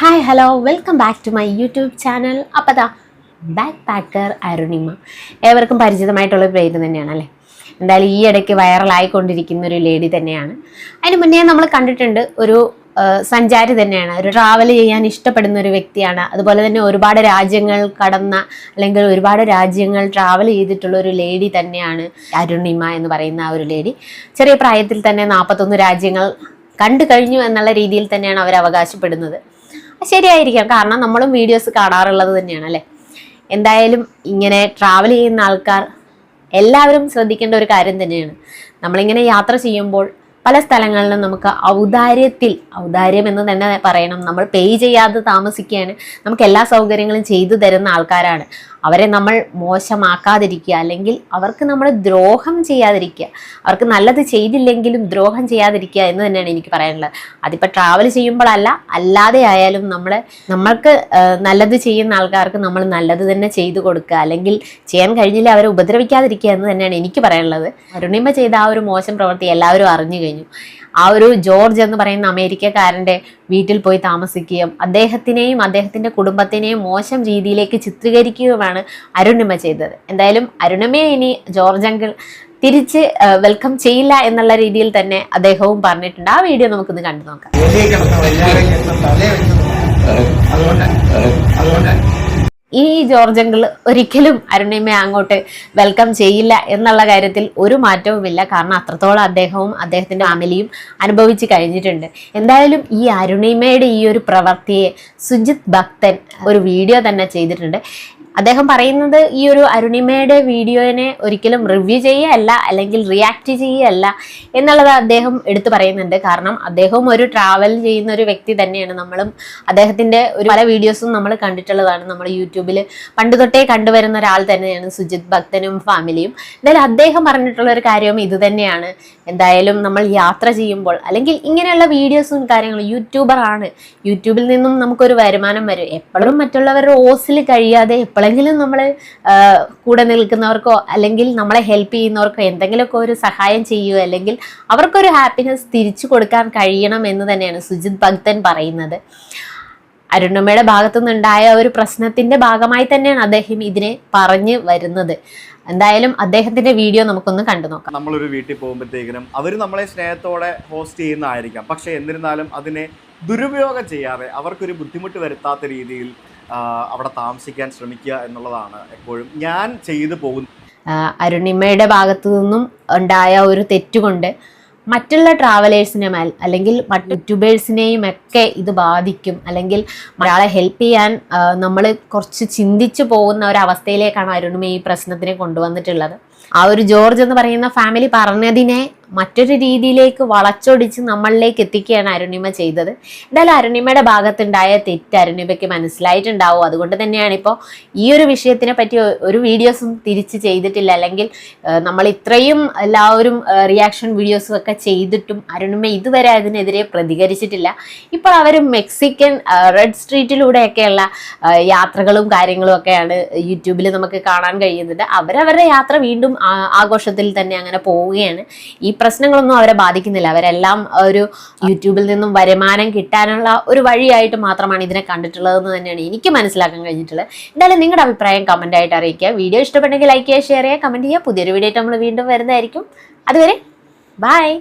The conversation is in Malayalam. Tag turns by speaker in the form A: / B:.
A: Hi hello welcome back to my YouTube channel അപ്പോൾ അതാ ബാക്ക് പാക്കർ അരുണിമ. ഏവർക്കും പരിചിതമായിട്ടുള്ള പേര് തന്നെയാണ് അല്ലേ? എന്തായാലും ഈ ഇടയ്ക്ക് വൈറലായിക്കൊണ്ടിരിക്കുന്ന ഒരു ലേഡി തന്നെയാണ്. അതിന് മുന്നേ നമ്മൾ കണ്ടിട്ടുണ്ട് ഒരു സഞ്ചാരി തന്നെയാണ്. ഒരു ട്രാവൽ ചെയ്യാൻ ഇഷ്ടപ്പെടുന്ന ഒരു വ്യക്തിയാണ്. അതുപോലെ തന്നെ ഒരുപാട് രാജ്യങ്ങൾ കടന്ന അല്ലെങ്കിൽ ഒരുപാട് രാജ്യങ്ങൾ ട്രാവൽ ചെയ്തിട്ടുള്ള ഒരു ലേഡി തന്നെയാണ് അരുണിമ എന്ന് പറയുന്ന ആ ഒരു ലേഡി ചെറിയ പ്രായത്തിൽ തന്നെ നാൽപ്പത്തൊന്ന് രാജ്യങ്ങൾ കണ്ടു കഴിഞ്ഞു എന്നുള്ള രീതിയിൽ തന്നെയാണ് അവർ അവകാശപ്പെടുന്നത്. ശരിയായിരിക്കാം. കാരണം നമ്മളും വീഡിയോസ് കാണാറുള്ളത് തന്നെയാണ് അല്ലേ? എന്തായാലും ഇങ്ങനെ ട്രാവൽ ചെയ്യുന്ന ആൾക്കാർ എല്ലാവരും ശ്രദ്ധിക്കേണ്ട ഒരു കാര്യം തന്നെയാണ്. നമ്മളിങ്ങനെ യാത്ര ചെയ്യുമ്പോൾ പല സ്ഥലങ്ങളിലും നമുക്ക് ഔദാര്യത്തിൽ ഔദാര്യം എന്ന് തന്നെ പറയണം. നമ്മൾ പേ ചെയ്യാതെ താമസിക്കുകയാണ്. നമുക്ക് എല്ലാ സൗകര്യങ്ങളും ചെയ്തു തരുന്ന ആൾക്കാരാണ്. അവരെ നമ്മൾ മോശമാക്കാതിരിക്കുക അല്ലെങ്കിൽ അവർക്ക് നമ്മൾ ദ്രോഹം ചെയ്യാതിരിക്കുക. അവർക്ക് നല്ലത് ചെയ്തില്ലെങ്കിലും ദ്രോഹം ചെയ്യാതിരിക്കുക എന്ന് തന്നെയാണ് എനിക്ക് പറയാനുള്ളത്. അതിപ്പോൾ ട്രാവൽ ചെയ്യുമ്പോഴല്ല അല്ലാതെ ആയാലും നമ്മൾ നമ്മൾക്ക് നല്ലത് ചെയ്യുന്ന ആൾക്കാർക്ക് നമ്മൾ നല്ലത് തന്നെ ചെയ്തു കൊടുക്കുക അല്ലെങ്കിൽ ചെയ്യാൻ കഴിഞ്ഞില്ല അവരെ ഉപദ്രവിക്കാതിരിക്കുക എന്ന് തന്നെയാണ് എനിക്ക് പറയാനുള്ളത്. അരുണിമ ചെയ്ത ആ ഒരു മോശം പ്രവൃത്തി എല്ലാവരും അറിഞ്ഞു കഴിഞ്ഞു. ആ ഒരു ജോർജ് എന്ന് പറയുന്ന അമേരിക്കക്കാരന്റെ വീട്ടിൽ പോയി താമസിക്കുകയും അദ്ദേഹത്തിനെയും അദ്ദേഹത്തിന്റെ കുടുംബത്തിനെയും മോശം രീതിയിലേക്ക് ചിത്രീകരിക്കുകയുമാണ് അരുണിമ ചെയ്തത്. എന്തായാലും അരുണിമയെ ഇനി ജോർജ് അങ്കിൾ തിരിച്ച് വെൽക്കം ചെയ്യില്ല എന്നുള്ള രീതിയിൽ തന്നെ അദ്ദേഹവും പറഞ്ഞിട്ടുണ്ട്. ആ വീഡിയോ നമുക്കൊന്ന് കണ്ടു നോക്കാം.
B: അതുകൊണ്ട്. അതുകൊണ്ട്.
A: ഈ ജോർജ് ഒരിക്കലും അരുണിമയെ അങ്ങോട്ട് വെൽക്കം ചെയ്യില്ല എന്നുള്ള കാര്യത്തിൽ ഒരു മാറ്റവുമില്ല. കാരണം അത്രത്തോളം അദ്ദേഹവും അദ്ദേഹത്തിന്റെ ഫാമിലിയും അനുഭവിച്ച് കഴിഞ്ഞിട്ടുണ്ട്. എന്തായാലും ഈ അരുണിമയുടെ ഈ ഒരു പ്രവൃത്തിയെ സുജിത് ഭക്തൻ ഒരു വീഡിയോ തന്നെ ചെയ്തിട്ടുണ്ട്. അദ്ദേഹം പറയുന്നത് ഈ ഒരു അരുണിമയുടെ വീഡിയോനെ ഒരിക്കലും റിവ്യൂ ചെയ്യുകയല്ല അല്ലെങ്കിൽ റിയാക്ട് ചെയ്യുകയല്ല എന്നുള്ളത് അദ്ദേഹം എടുത്തു പറയുന്നുണ്ട്. കാരണം അദ്ദേഹവും ഒരു ട്രാവൽ ചെയ്യുന്ന ഒരു വ്യക്തി തന്നെയാണ്. നമ്മളും അദ്ദേഹത്തിന്റെ ഒരു പല വീഡിയോസും നമ്മൾ കണ്ടിട്ടുള്ളതാണ്. നമ്മൾ യൂട്യൂബിൽ പണ്ട് തൊട്ടേ കണ്ടുവരുന്ന ഒരാൾ തന്നെയാണ് സുജിത് ഭക്തനും ഫാമിലിയും. എന്തായാലും അദ്ദേഹം പറഞ്ഞിട്ടുള്ള ഒരു കാര്യവും ഇത് തന്നെയാണ്. എന്തായാലും നമ്മൾ യാത്ര ചെയ്യുമ്പോൾ അല്ലെങ്കിൽ ഇങ്ങനെയുള്ള വീഡിയോസും കാര്യങ്ങളും യൂട്യൂബർ ആണ് യൂട്യൂബിൽ നിന്നും നമുക്കൊരു വരുമാനം വരും. എപ്പോഴും മറ്റുള്ളവരുടെ ഓസിൽ കഴിയാതെ എപ്പോഴെങ്കിലും നമ്മൾ കൂടെ നിൽക്കുന്നവർക്കോ അല്ലെങ്കിൽ നമ്മളെ ഹെൽപ്പ് ചെയ്യുന്നവർക്കോ എന്തെങ്കിലുമൊക്കെ ഒരു സഹായം ചെയ്യുക അല്ലെങ്കിൽ അവർക്കൊരു ഹാപ്പിനെസ് തിരിച്ചു കൊടുക്കാൻ കഴിയണം എന്ന് തന്നെയാണ് സുജിത് ഭക്തൻ പറയുന്നത്. അരുണമ്മയുടെ ഭാഗത്തു നിന്നുണ്ടായ ഒരു പ്രശ്നത്തിന്റെ ഭാഗമായി തന്നെയാണ് അദ്ദേഹം ഇതിനെ പറഞ്ഞു വരുന്നത്. എന്തായാലും അദ്ദേഹത്തിന്റെ വീഡിയോ നമുക്കൊന്ന് കണ്ടു നോക്കാം.
C: നമ്മളൊരു വീട്ടിൽ പോകുമ്പോഴത്തേക്കിനും അവർ നമ്മളെ സ്നേഹത്തോടെ ഹോസ്റ്റ് ചെയ്യുന്നതായിരിക്കാം. പക്ഷേ എന്നിരുന്നാലും അതിനെ ദുരുപയോഗം ചെയ്യാതെ അവർക്കൊരു ബുദ്ധിമുട്ട് വരുത്താത്ത രീതിയിൽ അവിടെ താമസിക്കാൻ ശ്രമിക്കുക എന്നുള്ളതാണ് എപ്പോഴും ഞാൻ ചെയ്തു പോകുന്ന
A: അരുണിമ്മയുടെ ഭാഗത്തു നിന്നും ഉണ്ടായ ഒരു തെറ്റുകൊണ്ട് മറ്റുള്ള ട്രാവലേഴ്സിനെ അല്ലെങ്കിൽ മറ്റു യൂട്യൂബേഴ്സിനെയും ഒക്കെ ഇത് ബാധിക്കും. അല്ലെങ്കിൽ ഒരാളെ ഹെൽപ്പ് ചെയ്യാൻ നമ്മൾ കുറച്ച് ചിന്തിച്ചു പോകുന്ന ഒരു അവസ്ഥയിലേക്കാണ് അരുണിമ ഈ പ്രശ്നത്തിനെ കൊണ്ടുവന്നിട്ടുള്ളത്. ആ ഒരു ജോർജ് എന്ന് പറയുന്ന ഫാമിലി പറഞ്ഞതിനെ മറ്റൊരു രീതിയിലേക്ക് വളച്ചൊടിച്ച് നമ്മളിലേക്ക് എത്തിക്കുകയാണ് അരുണിമ ചെയ്തത്. എന്തായാലും അരുണിമയുടെ ഭാഗത്തുണ്ടായ തെറ്റ് അരുണിമയ്ക്ക് മനസ്സിലായിട്ടുണ്ടാവും. അതുകൊണ്ട് തന്നെയാണ് ഇപ്പോൾ ഈ ഒരു വിഷയത്തിനെ പറ്റി ഒരു വീഡിയോസും തിരിച്ച് ചെയ്തിട്ടില്ല. അല്ലെങ്കിൽ നമ്മൾ ഇത്രയും എല്ലാവരും റിയാക്ഷൻ വീഡിയോസും ഒക്കെ ചെയ്തിട്ടും അരുണിമ ഇതുവരെ അതിനെതിരെ പ്രതികരിച്ചിട്ടില്ല. ഇപ്പോൾ അവർ മെക്സിക്കൻ റെഡ് സ്ട്രീറ്റിലൂടെയൊക്കെയുള്ള യാത്രകളും കാര്യങ്ങളും ഒക്കെയാണ് യൂട്യൂബിൽ നമുക്ക് കാണാൻ കഴിയുന്നത്. അവരവരുടെ യാത്ര വീണ്ടും ആ- ആഘോഷത്തിൽ തന്നെ അങ്ങനെ പോവുകയാണ്. ഈ പ്രശ്നങ്ങളൊന്നും അവരെ ബാധിക്കുന്നില്ല. അവരെല്ലാം ഒരു യൂട്യൂബിൽ നിന്നും വരുമാനം കിട്ടാനുള്ള ഒരു വഴിയായിട്ട് മാത്രമാണ് ഇതിനെ കണ്ടിട്ടുള്ളതെന്ന് തന്നെയാണ് എനിക്ക് മനസ്സിലാക്കാൻ കഴിഞ്ഞിട്ടുള്ളത്. എന്തായാലും നിങ്ങളുടെ അഭിപ്രായം കമന്റ് ആയിട്ട് അറിയിക്കുക. വീഡിയോ ഇഷ്ടപ്പെട്ടെങ്കിൽ ലൈക്ക് ചെയ്യുക ഷെയർ ചെയ്യുക കമന്റ് ചെയ്യുക. പുതിയൊരു വീഡിയോ നമ്മൾ വീണ്ടും വരുന്നതായിരിക്കും. അതുവരെ ബൈ